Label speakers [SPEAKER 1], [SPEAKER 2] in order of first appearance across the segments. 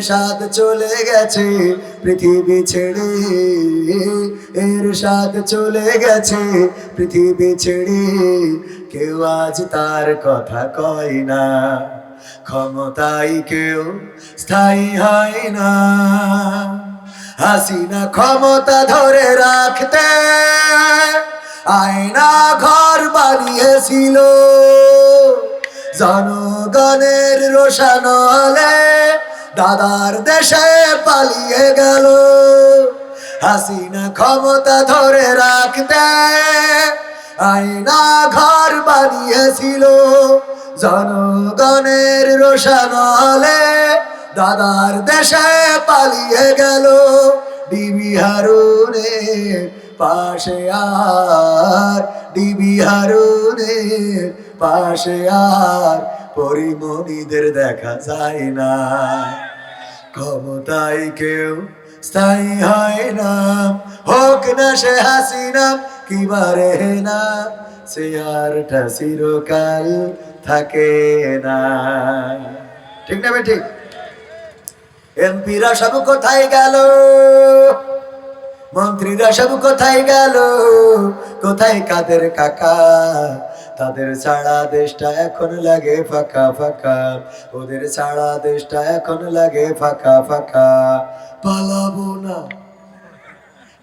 [SPEAKER 1] স্বাদ চলে গেছে, পৃথিবী ছেড়ে। এর চলে গেছে, পৃথিবী ছেড়ে। কেউ আজ তার কথা কয় না, ক্ষমতায় কেউ স্থায়ী হয় না। হাসিনা ক্ষমতা ধরে রাখতে, আয়না ঘর বানিয়েছিল। জনগণের রোশানলে দাদার দেশে পালিয়ে গেল। হাসিনা ক্ষমতা ধরে রাখতে আয়না ঘর বানিয়েছিল। জনগণের রোশানলে দাদার দেশে পালিয়ে গেল। ডিবি হারুনের পাশে আর ডিবি হারুনের পাশে আর পরিমণিদের দেখা যায় না। ক্ষমতায় কেউ স্থায়ী হয় না। হোক না সে হাসিনা, কি বারে না, সে আরটা চিরকাল থাকে না। ঠিক না ঠিক এমপিরা সব কোথায় গেল? মন্ত্রীরা সব কোথায় গেল? কোথায় কাদের কাকা? তাদের ছাড়া দেশটা এখন লাগে ফাঁকা ফাঁকা। ওদের ছাড়া দেশটা এখন লাগে ফাঁকা ফাঁকা। পালাবো না।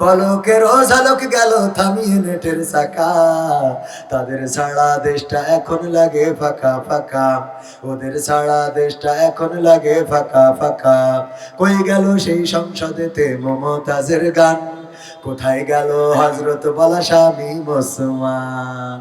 [SPEAKER 1] পলকের ঝলক গেল থামিয়ে নেটের চাকা। তাদের ছাড়া দেশটা এখন লাগে ফাঁকা ফাঁকা। ওদের ছাড়া দেশটা এখন লাগে ফাঁকা ফাঁকা। কই গেল সেই সংসদেতে মমতাজের গান? কোথায় গেল হজরত বলা স্বামী মুসলমান?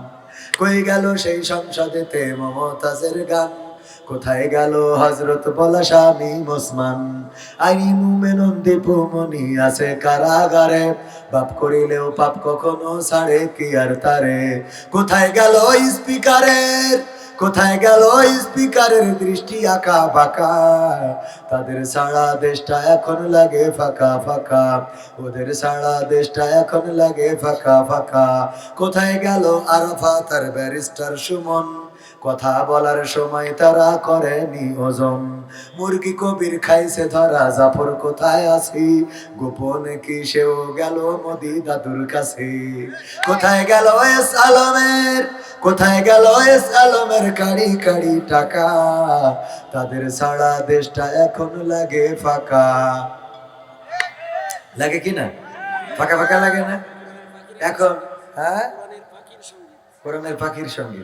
[SPEAKER 1] কই গেল সেই সংসদেতে মমতাজের গান? কোথায় গেল হজরত স্বামী মুসমান আইনি মুমেনন দীপুমণি আছে কারাগারে। বাপ করিলেও পাপ কখনো ছাড়ে, কি আর তারে? কোথায় গেল স্পিকারের? কোথায় গেল স্পিকারের দৃষ্টি আঁকা ফাঁকা? তাদের সারা দেশটা এখন লাগে ফাঁকা ফাঁকা। ওদের সারা দেশটা এখন লাগে ফাঁকা ফাঁকা। কোথায় গেল আরফাত আর ব্যারিস্টার সুমন? কথা বলার সময় তারা করেনি ওজন। মুরগি কবির খাইছে ধরা, জাফর কোথায় আছি? গোপনে কি সেও গেল মোদি দাদুর কাছে? কোথায় গেল এস আলমের, কোথায় গেল এস আলমের কাড়ি কাড়ি টাকা? তাদের সারা দেশটা এখন লাগে ফাঁকা। লাগে কি না? ফাঁকা ফাঁকা লাগে না? এখন হ্যাঁ? কোরআনের পাখির সঙ্গে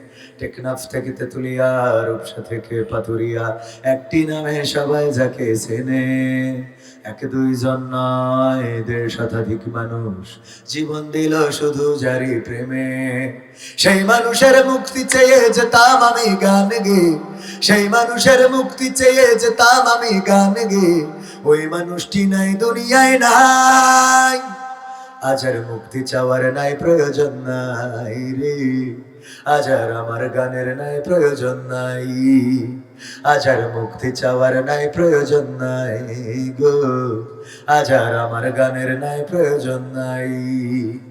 [SPEAKER 1] টেকনাফ থেকে তেতুলিয়া রূপসা থেকে পাতুরিয়া একটি নামে সবাই যাকে চেনে। এক দুইজন নয়, দেড় শতাধিক মানুষ জীবন দিল শুধু জারি প্রেমে। সেই মানুষের মুক্তি চেয়ে যেতাম আমি গান গে। সেই মানুষের মুক্তি চেয়ে যেতাম আমি গান গে। ওই মানুষটি নাই, দুনিয়ায় নাই। আজ মুক্তি চাওয়ার নাই, প্রয়োজন নাই রে। আজ আর আমার গানের নাই, প্রয়োজন নাই। আজ আর মুক্তি চাওয়ার নাই, প্রয়োজন নাই গো। আজ আর আমার গানের নাই, প্রয়োজন নাই।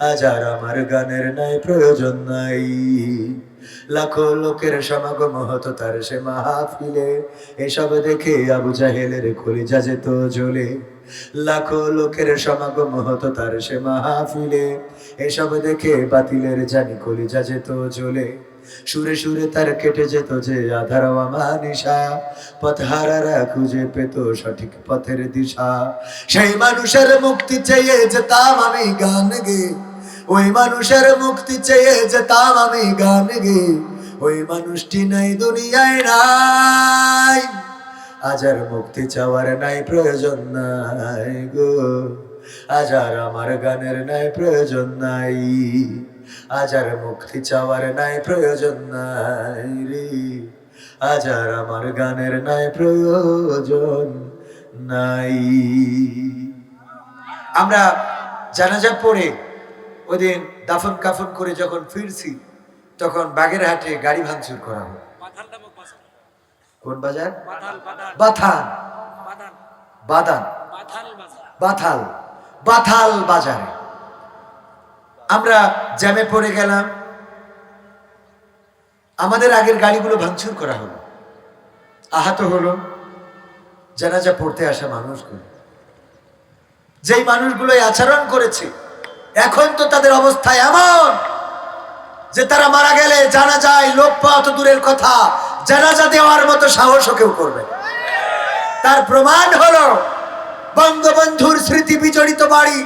[SPEAKER 1] আজ আর আমার গানের নাই প্রয়োজন নাই। লাখো লোকের সমাগম হতো তার সে মাহফিলে। এসব দেখে আবু জাহেলের কলিজা যেত জ্বলে। লাখো লোকের সমাগম হতো তার সে মাহফিলে। এসব দেখে বাতিলের জানি কলিজা যেত জ্বলে। সুরে সুরে তার কেটে যেত যে আধার আমানিশা পথহারারা খুঁজে পেত সঠিক পথের দিশা। সেই মানুষের মুক্তি চেয়ে যেতাম আমি গান গে। ওই মানুষের মুক্তি চেয়ে যেতাম আমি গান গে। ওই মানুষটি নাই, দুনিয়ায় নাই। আজ আর মুক্তি চাওয়ার নাই, প্রয়োজন নাই গো। আজ আর আমার গানের নাই, প্রয়োজন নাই। আজ আর মুক্তি চাওয়ার নাই, প্রয়োজন নাই রে। আজ আর আমার গানের নাই, প্রয়োজন নাই। আমরা জানাজা পড়ে ওই দিন দাফন কাফন করে যখন ফিরছি, তখন বাগেরহাটে গাড়ি ভাঙচুর করা হলো। কোন বাজার? বাথান বাদান বাথাল বাথাল বাজারে। আমরা জ্যামে পড়ে গেলাম। আমাদের আগের গাড়িগুলো ভাঙচুর করা হলো। আহত হলো। জানাজা পড়তে আসা মানুষগুলো। যেই মানুষগুলো আচরণ করেছে, এখন তো তাদের অবস্থা এমন যে তারা মারা গেলে জানা যায় লোক পাওয়া তো দূরের কথা। জানাজা দেওয়ার মতো সাহসও কেউ করবে তার প্রমাণ হলো বঙ্গবন্ধুর স্মৃতি বিজড়িত বাড়ি,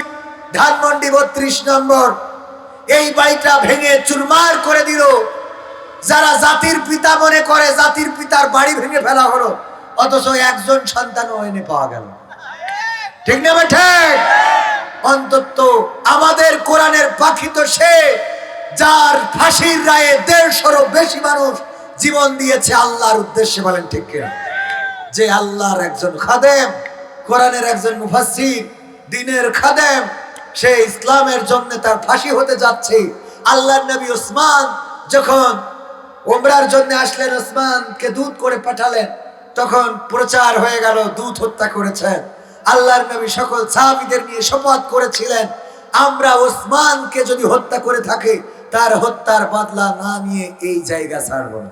[SPEAKER 1] ধানমন্ডি বত্রিশ নম্বর এই বাড়িটা ভেঙে চুরমার করে দিল। যারা জাতির পিতা মনে করে, জাতির পিতার বাড়ি ভেঙে ফেলা হলো, অথচ একজন সন্তানও এনে পাওয়া গেল। ঠিক না ঠিক? অন্তত আমাদের কোরআনের পাখি তো সে, যার ফাঁসির রায়ে দেড়শোরও বেশি মানুষ জীবন দিয়েছে আল্লাহর উদ্দেশ্যে, বলেন ঠিক কিনা? যে আল্লাহর একজন খাদেম, কোরআনের একজন মুফাসসির, দিনের খাদেম সে ইসলামের জন্য তার ফাঁসি হতে যাচ্ছে। আল্লাহর নবী ওসমান যখন ওমরার জন্য আসলেন, ওসমানকে দুধ করে পাঠালেন, তখন প্রচার হয়ে গেল, দূত হত্যা করেছেন। আল্লাহর নবী সকল সাহাবীদের নিয়ে শপথ করেছিলেন, আমরা ওসমানকে যদি হত্যা করে থাকি, তার হত্যার বদলা না নিয়ে এই জায়গা ছাড়ব না।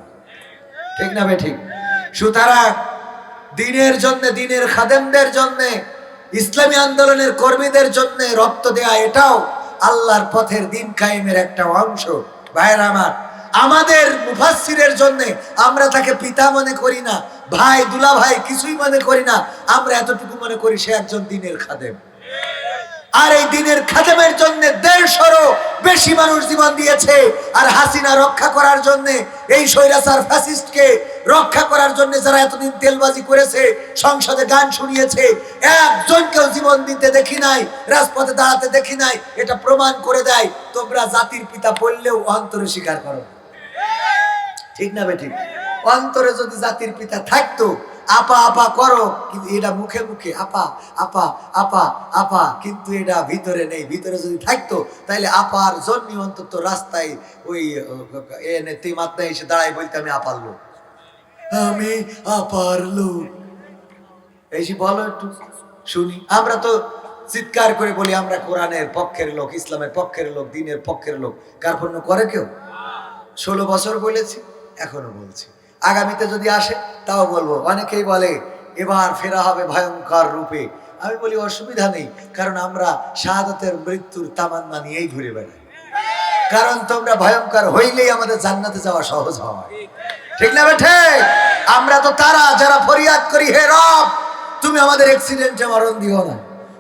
[SPEAKER 1] ঠিক না বে ঠিক? সুতরাং দিনের জন্য, দিনের খাদেমদের জন্য ইসলামী আন্দোলনের কর্মীদের জন্য রক্ত দেয়া এটাও আল্লাহর পথের দিন কায়েমের একটা অংশ। ভাইয়ের আমার, আমাদের মুফাসিরের জন্য আমরা তাকে পিতা মনে করি না, ভাই দুলা ভাই কিছুই মনে করি না, আমরা এতটুকু মনে করি সে একজন দিনের খাদেম। আর এই দিনের খাদেমের জন্য দেড়শোরও বেশি মানুষ জীবন দিয়েছে আর হাসিনা রক্ষা করার জন্য, এই স্বৈরাচার ফ্যাসিস্টকে রক্ষা করার জন্য যারা এতদিন তেলবাজি করেছে, সংসদে গান শুনিয়েছে, একজনকেও জীবন দিতে দেখি নাই, রাজপথে দাঁড়াতে দেখি নাই, এটা প্রমাণ করে দেয়, তোমরা জাতির পিতা বললেও অন্তরে স্বীকার করো। ঠিক না বেঠিক? অন্তরে যদি জাতির পিতা থাকতো আপা আপা করো। কিন্তু এটা মুখে মুখে, আপা আপা আপা আপা। কিন্তু এটা ভিতরে নেই। ভিতরে যদি থাকতো তাহলে আপার জন্য অন্তত রাস্তায় ওই এনে তুই মাত্রায় এসে দাঁড়াই বলতে আমি আপার লোক। আমি আপার লোক। যে বলো একটু, শুনি। আমরা তো চিৎকার করে বলি, আমরা কোরআনের পক্ষের লোক, ইসলামের পক্ষের লোক, দিনের পক্ষের লোক। কার্পণ্য করে কেউ? ষোলো বছর বলেছি, এখনও বলছি। আগামীতে যদি আসে, তাও বলব। অনেকেই বলে, এবার ফেরা হবে ভয়ঙ্কর রূপে। আমি বলি, অসুবিধা নেই, কারণ আমরা শাহাদতের মৃত্যুর তামান্না নিয়েই ঘুরে বেড়াই। কারণ তোমরা ভয়ঙ্কর হইলেই আমাদের জান্নাতে যাওয়া সহজ হয়। ঠিক না বেঠে? আমরা তো তারা, যারা ফরিয়াদ করি, হে রব, তুমি আমাদের অ্যাক্সিডেন্টে মরণ দিও না।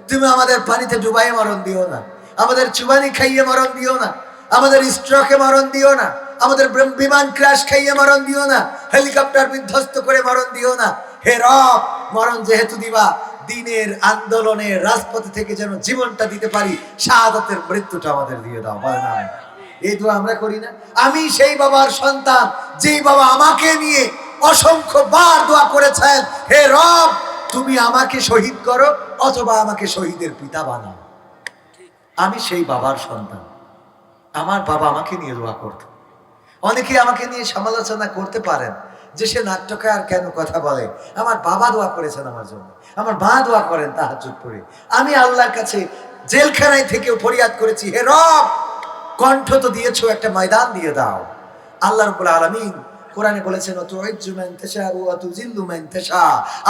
[SPEAKER 1] তুমি আমাদের পানিতে ডুবাই মরণ দিও না। আমাদের চুবানি খাইয়ে মরণ দিও না। আমাদের স্ট্রোকে মরণ দিও না। আমাদের বিমান ক্র্যাশ খাইয়ে মরণ দিও না। হেলিকপ্টার বিধ্বস্ত করে মরণ দিও না। হে রব, মরণ যেহেতু দিবা, দিনের আন্দোলনে রাজপথে থেকে যেন জীবনটা দিতে পারি, শাহাদাতের মৃত্যুটা আমাদের দিয়ে দাও না এই দোয়া আমরা করি না। আমি সেই বাবার সন্তান, যেই বাবা আমাকে নিয়ে অসংখ্য বার দোয়া করেছেন। হে রব, তুমি আমাকে শহীদ করো, অথবা আমাকে শহীদের পিতা বানাও। আমি সেই বাবার সন্তান। আমার বাবা আমাকে নিয়ে দোয়া করত। অনেকে আমাকে নিয়ে সমালোচনা করতে পারেন যে সে নাট্যকার কেন কথা বলে। আমার বাবা দোয়া করেছেন আমার জন্য। আমার মা দোয়া করেন তাহাজুদ করে আমি আল্লাহর কাছে জেলখানায় থেকেও ফরিয়াদ করেছি, হে রব, কণ্ঠ তো দিয়েছ, একটা ময়দান দিয়ে দাও। আল্লাহ রব্বুল আলামিন কোরআনে বলেছেন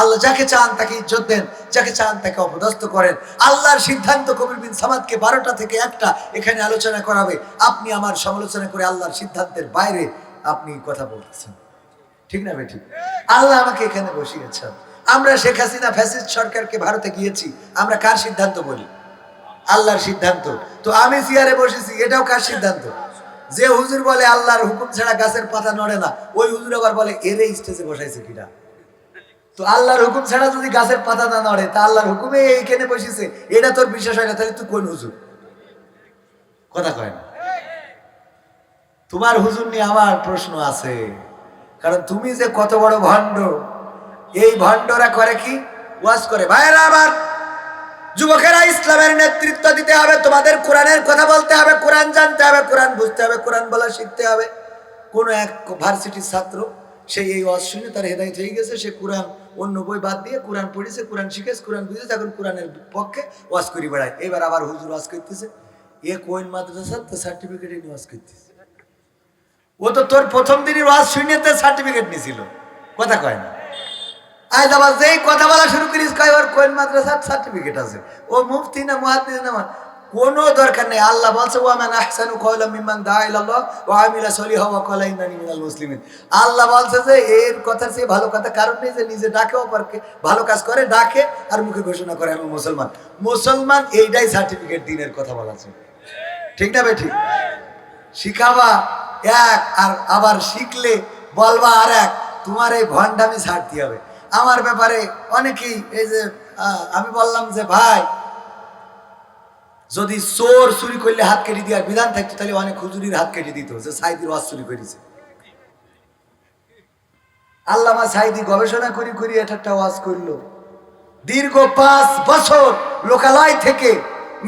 [SPEAKER 1] আল্লাহ যাকে চান তাকে ইজ্জত দেন, যাকে চান তাকে অপদস্থ করেন। আল্লাহর সিদ্ধান্ত কবির বিন সামাদকে বারোটা থেকে একটা এখানে আলোচনা করাবে। আপনি আমার সমালোচনা করে আল্লাহর সিদ্ধান্তের বাইরে আপনি কথা বলতেছেন। ঠিক না বেঠিক আল্লাহ আমাকে এখানে বসিয়েছেন। আমরা শেখ হাসিনা ফ্যাসিস্ট সরকারকে ভারতে গিয়েছি, আমরা কার সিদ্ধান্ত বলি? আল্লাহর সিদ্ধান্ত। তো আমি চেয়ারে বসেছি, এটাও কার সিদ্ধান্ত? যে হুজুর বলে আল্লাহর হুকুম ছাড়া গাছের পাতা নড়ে না, ওই হুজুর আবার বলে এরে স্টেজে বসাইছে কিনা তো আল্লাহর হুকুম ছাড়া যদি গাছের পাতা না নড়ে, তা আল্লাহর হুকুমে এইখানে বসেছে, এটা তোর বিশ্বাস হয় না, তাহলে তুই কোন হুজুর? কথা কয় না। তোমার হুজুর নিয়ে আমার প্রশ্ন আছে। কারণ তুমি যে কত বড় ভণ্ড, এই ভণ্ডরা করে কি? ওয়াজ করে। ভাইরা আমার যুবকেরা ইসলামের নেতৃত্ব দিতে হবে, তোমাদের কোরআনের কথা বলতে হবে, কোরআন জানতে হবে, কোরআন বুঝতে হবে, কোরআন বলা শিখতে হবে। কোন এক ভার্সিটির ছাত্র, সে এই শুনে তার হেদায়ত হয়ে গেছে, সে কোরআন অন্য বই বাদ দিয়ে কোরআন পড়েছে, কোরআন শিখেছে, কোরআন বুঝেছে এখন কোরআনের পক্ষে ওয়াজ করি বেড়ায়। এবার আবার হুজুর ওয়াজ করতেছে, এ কোয়েন মাদ্রাসা তো সার্টিফিকেট নিয়ে ওয়াজ করতেছে। ও তো তোর প্রথম দিনই ওয়াজ শুনে তো সার্টিফিকেট নিয়েছিল। কথা কয় না। আজ আবার যেই কথা বলা শুরু করিস, কয়, ওর কোয়েন মাদ্রাসার সার্টিফিকেট আছে? ও মুফতি না মুহাদ্দিস না কোনো দরকার নেই। আল্লাহ বলছে ওয়া মান আহসানু কওলাম মিম্মান দাআ ইলাল্লাহ ওয়া আমিলা সলিহা ওয়া ক্বালা ইন্নানি মিনাল মুসলিমিন। আল্লাহ বলছে যে, এর কথা চেয়ে ভালো কথা, কারণ নেই যে নিজে ডাকে, অপরকে ভালো কাজ করে, ডাকে আর মুখে ঘোষণা করে, আমি মুসলমান। মুসলমান এইটাই সার্টিফিকেট দিনের কথা বলা আছে। ঠিক না বেঠিক শিখাবা এক আর আবার শিখলে বলবা আর এক তোমার এই ভণ্ডামি ছাড়তে হবে। আমার ব্যাপারে অনেকেই এই যে আমি বললাম যে, ভাই, যদি চোর চুরি করলে হাত কেটে দেওয়ার বিধান থাকতো, তাহলে অনেক হুজুরির হাত কেটে দিত যে, সাইদির ওয়াজ চুরি করেছে। আল্লামা সাইদি গবেষণা করি করি এটা একটা ওয়াজ করল। দীর্ঘ পাঁচ বছর লোকালয় থেকে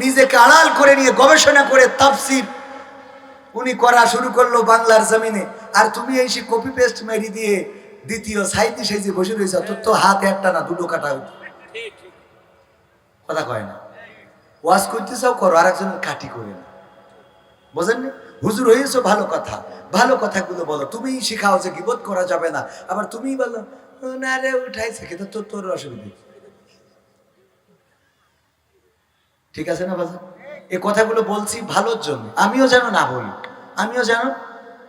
[SPEAKER 1] নিজেকে আড়াল করে নিয়ে গবেষণা করে তাফসির উনি করা শুরু করল বাংলার জমিনে। আর তুমি এই সে কপি পেস্ট মেরি দিয়ে দ্বিতীয় সাইদি সেজে বসে রয়েছে তোর তো হাত একটা না, দুটো কাটা। কথা কয় না। ওয়াজ করতে চাও করো আর একজনের কাটি করে না বোঝেননি? হুজুর, হয়েছো ভালো কথা। ভালো কথাগুলো বলো। তুমিই শিখাও যে গিবত করা যাবে না। আবার তুমিই বলো, না রে, উঠাইছে কিন্তু তোর তোর অসুবিধা ঠিক আছে না বাজার এই কথাগুলো বলছি ভালোর জন্য। আমিও যেন না বলি। আমিও যেন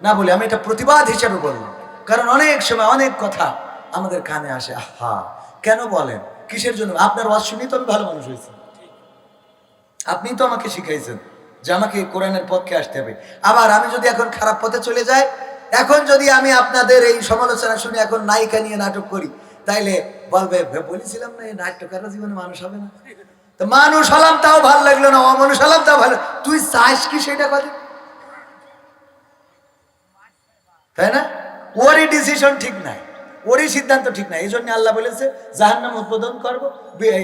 [SPEAKER 1] না বলি। আমি এটা প্রতিবাদ হিসাবে বললাম। কারণ অনেক সময় অনেক কথা আমাদের কানে আসে, আহা, কেন বলেন? কিসের জন্য? আপনার ওয়াজ শুনেই তো আমি ভালো মানুষ হয়েছি। আপনি তো আমাকে শিখাইছেন যে আমাকে কোরআনের পক্ষে আসতে হবে। আবার আমি যদি এখন খারাপ পথে চলে যাই, এখন যদি আমি আপনাদের এই সমালোচনা শুনে এখন নায়িকা নিয়ে নাটক করি, তাইলে বলবে বলেছিলাম না, এই নাট্যকাররা জীবনে মানুষ হবে না? তো মানুষ হলাম তাও ভালো লাগল না, অমানুষ হলাম তাও ভালো তুই চাস কি সেটা কথা? তাই না? ওরই ডিসিশন ঠিক নাই, ওরই সিদ্ধান্ত ঠিক নাই এই জন্য আল্লাহ বলেছে জাহার নাম উদ্বোধন করব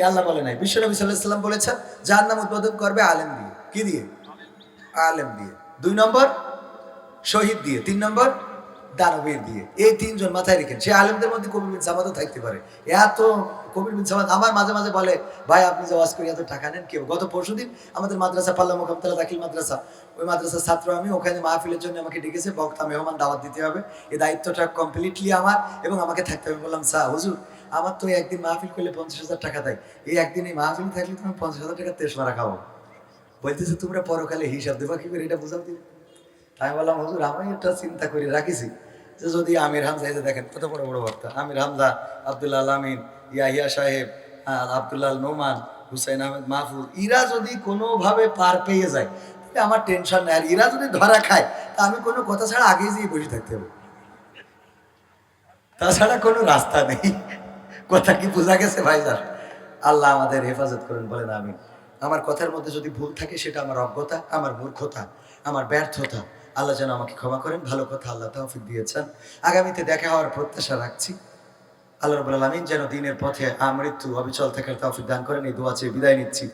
[SPEAKER 1] আল্লাহ বলে নাই। বিশ্ব নবী সাল্লাম বলেছেন জাহার নাম উদ্বোধন করবে আলেম দিয়ে। কি দিয়ে? আলেম দিয়ে। দুই নম্বর, শহীদ দিয়ে। তিন নম্বর দানবীর দিয়ে। এই তিনজন মাথায় রেখেন। সে আলেমদের মধ্যে কবির বিন সামাদও থাকতে পারে। এত কবির বিন সামাদ আমার মাঝে মাঝে বলে, ভাই, আপনি যে ওয়াজ করি এত টাকা নেন কেউ গত পরশুদিন আমাদের মাদ্রাসা, পাল্লা মোকামতলা দাখিল মাদ্রাসা, ওই মাদ্রাসার ছাত্র আমি, ওখানে মাহফিলের জন্য আমাকে ডেকেছে, বক্তা, মেহমান দাওয়াত দিতে হবে। এই দায়িত্বটা কমপ্লিটলি আমার এবং আমাকে থাকতে হবে। বললাম, স্যার, হুজুর, আমার তো একদিন মাহফিল করলে পঞ্চাশ হাজার টাকা দেয়। এই একদিন এই মাহফিল থাকলে তুমি পঞ্চাশ হাজার টাকা তেসমারা খাব। বলতেছে, তোমরা পরকালে হিসাব দেবা কি করে? এটা বুঝাও দিলে আমি বললাম, হুজুর, আমি একটা চিন্তা করে, রাখিছি যে যদি আমির হামজা যে দেখেন, কত বড় বড় বক্তা। আমির হামজা আবদুল্লাহ আলমিন ইয়াহিয়া সাহেব আবদুল্লাহ নোমান, হুসাইন আহমেদ মাহফুজ, ইরা যদি কোনোভাবে পার পেয়ে যায়, তাহলে আমার টেনশন নেই। আর ইরা যদি ধরা খায়, তা আমি কোনো কথা ছাড়া আগেই যেয়ে বসে থাকতে হবে। তাছাড়া কোনো রাস্তা নেই। কথা কি বোঝা গেছে ভাইজান আল্লাহ আমাদের হেফাজত করেন, বলেন আমি আমার কথার মধ্যে যদি ভুল থাকে, সেটা আমার অজ্ঞতা, আমার মূর্খতা, আমার ব্যর্থতা আল্লাহ যেন আমাকে ক্ষমা করেন। ভালো কথা আল্লাহ তৌফিক দিয়েছেন। আগামীতে দেখা হওয়ার প্রত্যাশা রাখছি। আল্লাহ রবুল্লা আলমিন যেন দিনের পথে আমৃত্যু অবিচল থাকার তৌফিক দান করেন। এই দোয়া চেয়ে বিদায় নিচ্ছি।